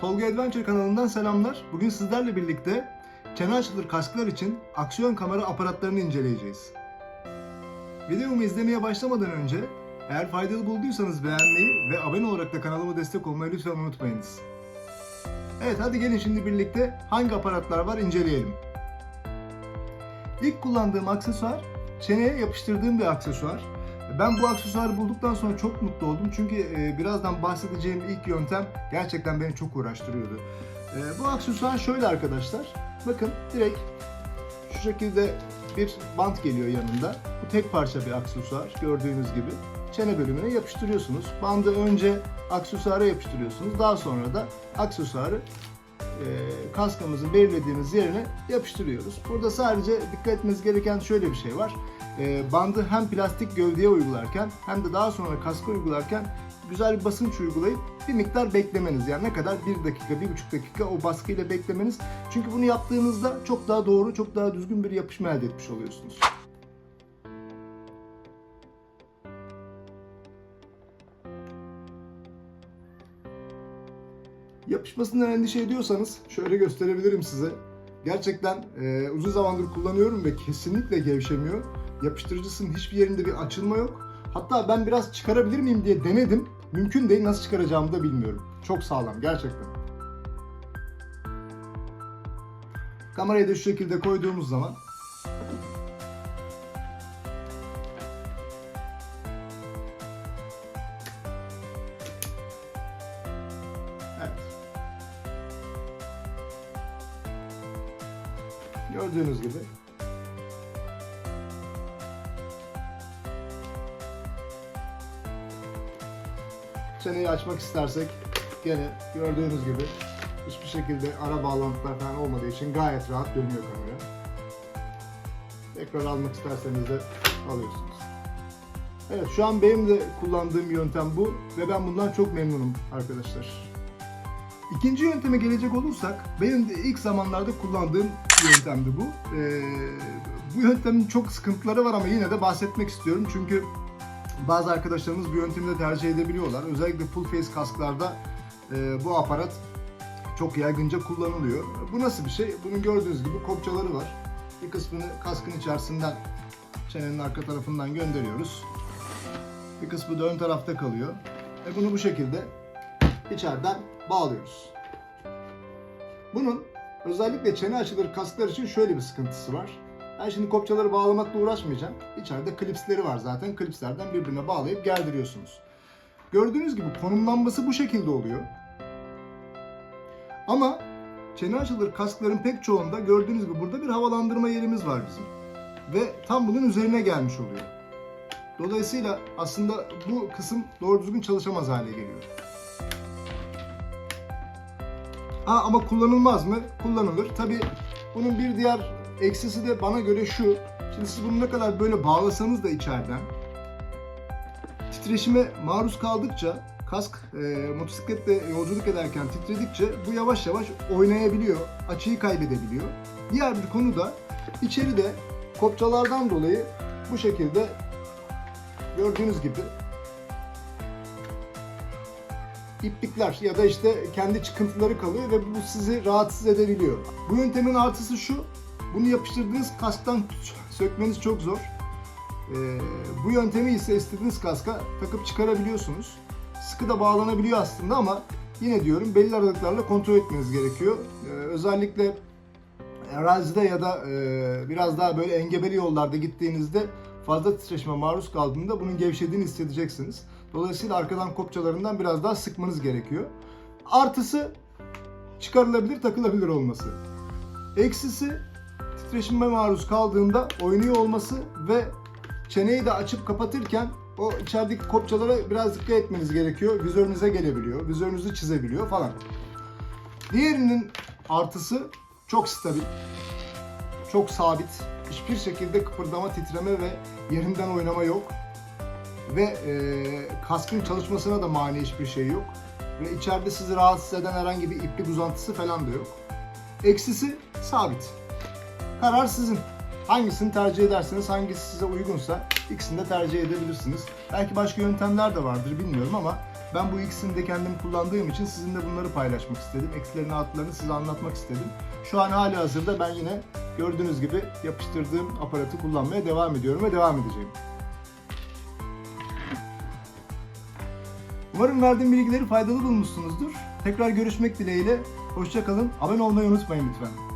Tolga Adventure kanalından selamlar. Bugün sizlerle birlikte çene açılır kasklar için aksiyon kamera aparatlarını inceleyeceğiz. Videomu izlemeye başlamadan önce eğer faydalı bulduysanız beğenmeyi ve abone olarak da kanalıma destek olmayı lütfen unutmayınız. Evet hadi gelin şimdi birlikte hangi aparatlar var inceleyelim. İlk kullandığım aksesuar çeneye yapıştırdığım bir aksesuar. Ben bu aksesuarı bulduktan sonra çok mutlu oldum çünkü e, birazdan bahsedeceğim ilk yöntem gerçekten beni çok uğraştırıyordu. E, bu aksesuar şöyle arkadaşlar. Bakın direkt şu şekilde bir bant geliyor yanında. Bu tek parça bir aksesuar gördüğünüz gibi. Çene bölümüne yapıştırıyorsunuz. Bandı önce aksesuara yapıştırıyorsunuz. Daha sonra da aksesuarı kaskamızın belirlediğimiz yerine yapıştırıyoruz. Burada sadece dikkat etmeniz gereken şöyle bir şey var. E, bandı hem plastik gövdeye uygularken hem de daha sonra kaska uygularken güzel bir basınç uygulayıp bir miktar beklemeniz. Yani ne kadar? Bir dakika, bir buçuk dakika o baskıyla beklemeniz. Çünkü bunu yaptığınızda çok daha doğru, çok daha düzgün bir yapışma elde etmiş oluyorsunuz. Yapışmasından endişe ediyorsanız şöyle gösterebilirim size. Gerçekten e, uzun zamandır kullanıyorum ve kesinlikle gevşemiyor. Yapıştırıcısının hiçbir yerinde bir açılma yok. Hatta ben biraz çıkarabilir miyim diye denedim. Mümkün değil nasıl çıkaracağımı da bilmiyorum. Çok sağlam gerçekten. Kamerayı da şu şekilde koyduğumuz zaman Gördüğünüz gibi. Çeneyi açmak istersek gene gördüğünüz gibi hiçbir şekilde ara bağlantılar falan olmadığı için gayet rahat dönüyor kamera. Tekrar almak isterseniz de alıyorsunuz. Evet şu an benim de kullandığım yöntem bu ve ben bundan çok memnunum arkadaşlar. İkinci yönteme gelecek olursak benim de ilk zamanlarda kullandığım yöntemdi bu. Ee, bu yöntemin çok sıkıntıları var ama yine de bahsetmek istiyorum çünkü bazı arkadaşlarımız bu yöntemi de tercih edebiliyorlar. Özellikle full face kasklarda e, bu aparat çok yaygınca kullanılıyor. Bu nasıl bir şey? Bunun gördüğünüz gibi kopçaları var. Bir kısmını kaskın içerisinden çenenin arka tarafından gönderiyoruz. Bir kısmı da ön tarafta kalıyor. Ve bunu bu şekilde içeriden bağlıyoruz. Bunun özellikle çene açılır kasklar için şöyle bir sıkıntısı var. Ben şimdi kopçaları bağlamakla uğraşmayacağım. İçeride klipsleri var zaten. Klipslerden birbirine bağlayıp gerdiriyorsunuz. Gördüğünüz gibi konumlanması bu şekilde oluyor. Ama çene açılır kaskların pek çoğunda gördüğünüz gibi burada bir havalandırma yerimiz var bizim. Ve tam bunun üzerine gelmiş oluyor. Dolayısıyla aslında bu kısım doğru düzgün çalışamaz hale geliyor. Ha ama kullanılmaz mı? Kullanılır. Tabi bunun bir diğer eksisi de bana göre şu. Şimdi siz bunu ne kadar böyle bağlasanız da içeriden titreşime maruz kaldıkça kask e, motosikletle yolculuk ederken titredikçe bu yavaş yavaş oynayabiliyor, açıyı kaybedebiliyor. Diğer bir konu da içeride kopçalardan dolayı bu şekilde gördüğünüz gibi iplikler ya da işte kendi çıkıntıları kalıyor ve bu sizi rahatsız edebiliyor. Bu yöntemin artısı şu, bunu yapıştırdığınız kasktan sökmeniz çok zor. Ee, bu yöntemi ise istediğiniz kaska takıp çıkarabiliyorsunuz. Sıkı da bağlanabiliyor aslında ama yine diyorum belli aralıklarla kontrol etmeniz gerekiyor. Ee, özellikle arazide ya da e, biraz daha böyle engebeli yollarda gittiğinizde fazla titreşime maruz kaldığında bunun gevşediğini hissedeceksiniz. Dolayısıyla arkadan kopçalarından biraz daha sıkmanız gerekiyor. Artısı çıkarılabilir, takılabilir olması. Eksisi titreşime maruz kaldığında oynuyor olması ve çeneyi de açıp kapatırken o içerideki kopçalara biraz dikkat etmeniz gerekiyor. Vizörünüze gelebiliyor, vizörünüzü çizebiliyor falan. Diğerinin artısı çok stabil, çok sabit. Hiçbir şekilde kıpırdama, titreme ve yerinden oynama yok ve e, kaskın çalışmasına da mani hiçbir şey yok. Ve içeride sizi rahatsız eden herhangi bir iplik uzantısı falan da yok. Eksisi sabit. Karar sizin. Hangisini tercih ederseniz, hangisi size uygunsa ikisini de tercih edebilirsiniz. Belki başka yöntemler de vardır bilmiyorum ama ben bu ikisini de kendim kullandığım için sizinle bunları paylaşmak istedim. Eksilerini, artılarını size anlatmak istedim. Şu an hali hazırda ben yine gördüğünüz gibi yapıştırdığım aparatı kullanmaya devam ediyorum ve devam edeceğim. Umarım verdiğim bilgileri faydalı bulmuşsunuzdur. Tekrar görüşmek dileğiyle. Hoşçakalın. Abone olmayı unutmayın lütfen.